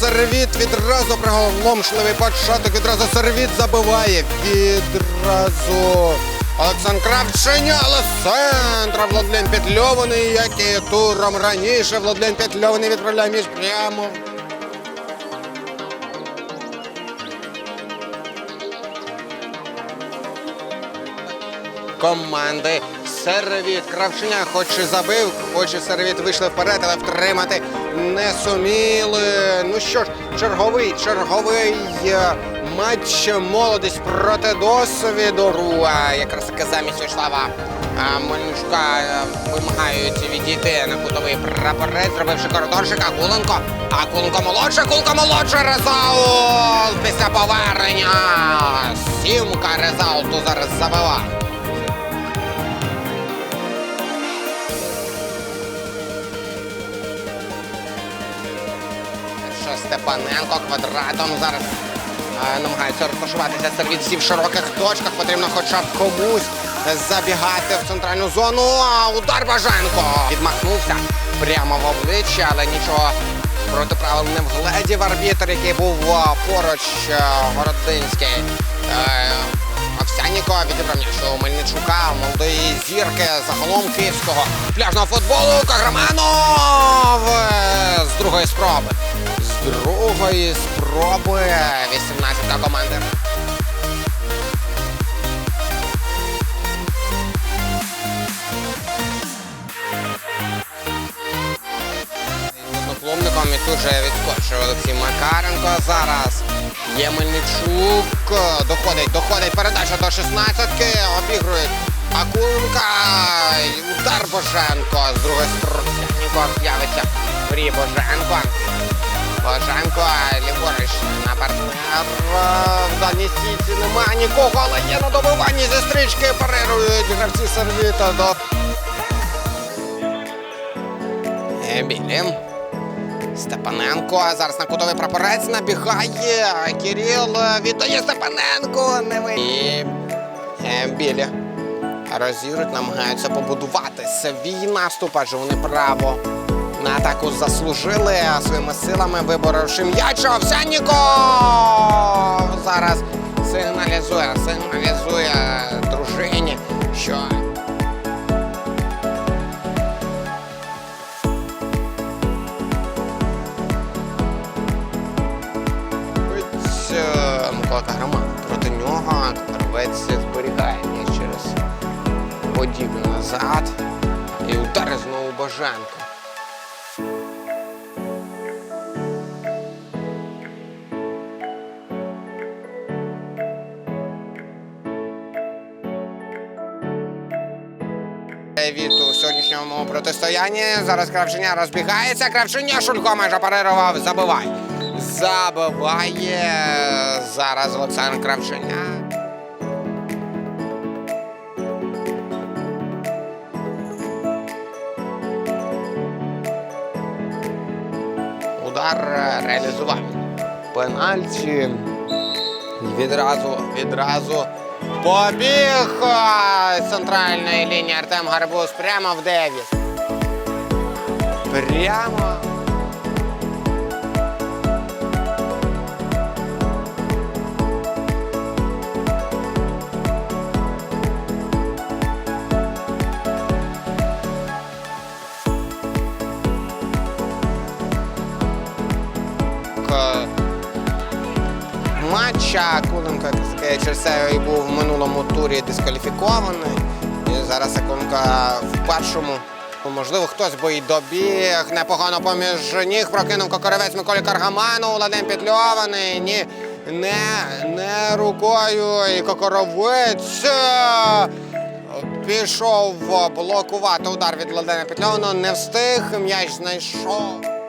сервіт. Відразу приголомшливий початок. Відразу сервіт забиває. Відразу. Олександр Кравченя, але Владлен Петльований, як і туром раніше. Владлен Петльований відправляє між прямо. команди. Сервіт Кравченя, хоч і забив, хоч і сервіт вийшли вперед, але втримати не суміли. Ну що ж, черговий, черговий е, матч молодість проти досвіду. Руа, якраз таки замість Вячеслава Мельничука е, вимагають відійти на кутовий прапорець, зробивши коридорчик. Акуленко. Акуленко молодша, Акуленко молодша. Резаул після повернення. Сімка Резаулту зараз забиває. Степаненко квадратом зараз е, намагається розташуватися сервіт всі в широких точках. Потрібно хоча б комусь забігати в центральну зону. Удар Баженко відмахнувся прямо в обличчя, але нічого проти правил не вгледів арбітр, який був е, поруч е, Городинський. Овсянніко відібрав м'яч Мельничука, молодої зірки загалом київського пляжного футболу. Каграманов з другої спроби. Другої спроби 18-та команда. Одноклубником і тут же відскочив Олексій Макаренко. Зараз є Мельничук. Доходить, доходить передача до 16-ки. Обігрують Акуленка. І Удар Боженко. З другої сторони з'явиться Фрі Боженко. Боженко ліворуч на партнер. В дальній стійці немає нікого, але є на добиванні зі стрічки. Парирують гравці сервіта до Е, Білі. Степаненко. Зараз на кутовий прапорець набігає. Кирил е, віддає Степаненко. Не ви. І е, Білі. Розігрують, намагаються побудувати свій наступ, адже вони право на атаку заслужили своїми силами, виборивши м'яч. Овсянніков зараз сигналізує, сигналізує дружині, що Микола Каграма. Проти нього Карвець зберігає м'яч через подібну назад. І удари знову Боженко. Від у сьогоднішньому протистоянні. Зараз Кравченя розбігається. Кравченя Шулько майже парирував. Забиває. Забиває зараз Олександр Кравченя. Удар реалізував. Пенальті. Відразу, відразу побіг центральної лінії Артем Гарбуз прямо в Девіс. Прямо. Матча Куленко через це і був в минулому турі дискваліфікований. І зараз Акунка в першому. Ну, Можливо, хтось би і добіг непогано поміж ніг прокинув Кокоревець Миколі Каргаману, Владимир Петльований. Ні, не, не рукою. І Кокоровець е, пішов блокувати удар від Владимира Петльованого. Не встиг, м'яч знайшов.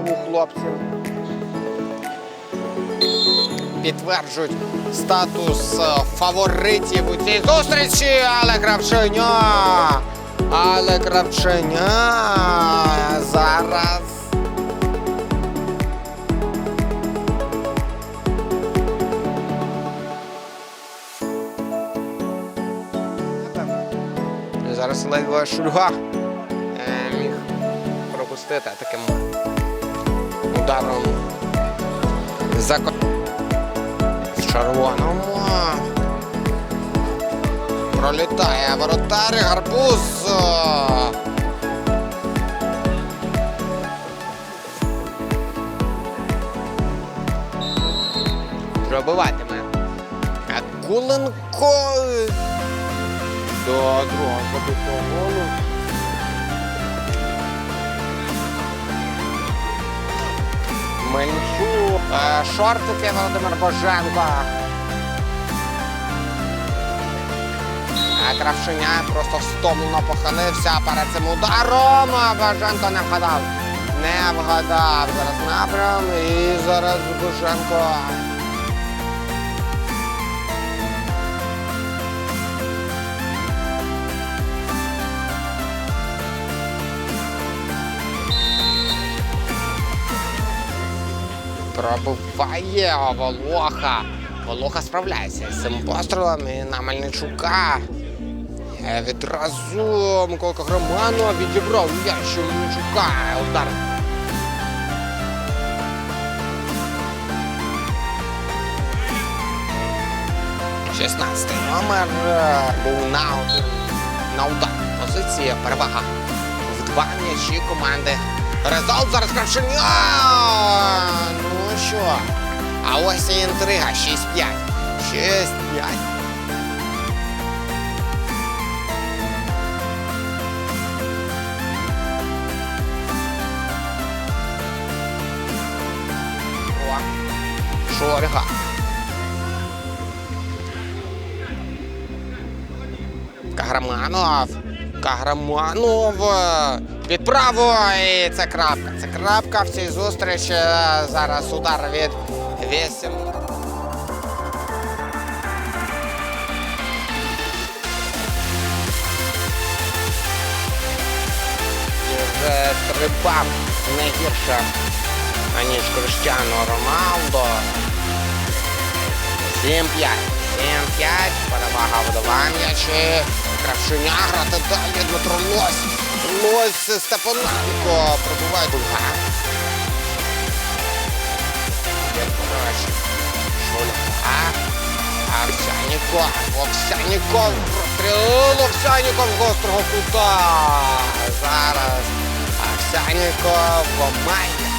Знову хлопці підтверджують статус е, фаворитів у цій зустрічі, але Кравченя. Але Кравченя зараз. Зараз ледве Шульга е, міг пропустити таким ударом за ко- Пролітає воротар гарбуз. Пробиватиме. А Куленко до другого забитого голу. Мельчук. Е, Шортики Володимир Боженко. Кравшиня просто стомлено похилився перед цим ударом. А Боженко не вгадав. Не вгадав. Зараз напрям і зараз Боженко. Пробиває Волоха. Волоха справляється з цим пострілом і на. Е, Відразу Микола Каграманов відібрав м'яч у Мельничука. Удар. Шістнадцятий номер е, був на, на удар. Позиція перевага в два м'ячі команди. Результат зараз Кравченя. Що? А ось і інтрига. 6-5. 6-5. О, Шорга. Каграманов. Каграманов. Під право. І це крапка. Це крапка в цій зустрічі. Зараз удар від 8. І вже стрибав не гірше, аніж Криштиану Роналдо. 7-5. 7-5. Перевага в два м'ячі. Кравченя грати далі. Дмитро Лось. Лось Степаненко. Пробуває Дульга. Краще. Шульга. Овсяніков. Овсяніков. Простріл. Овсяніков з гострого кута. Зараз. Овсяніков. Має.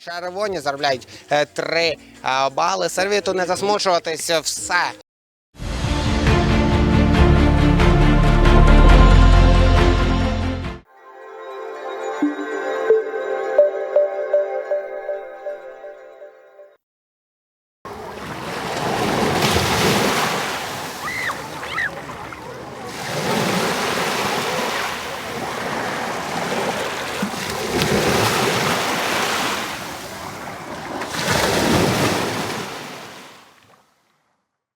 Червоні заробляють е, три е, бали. Сервіту не засмучуватися. Все.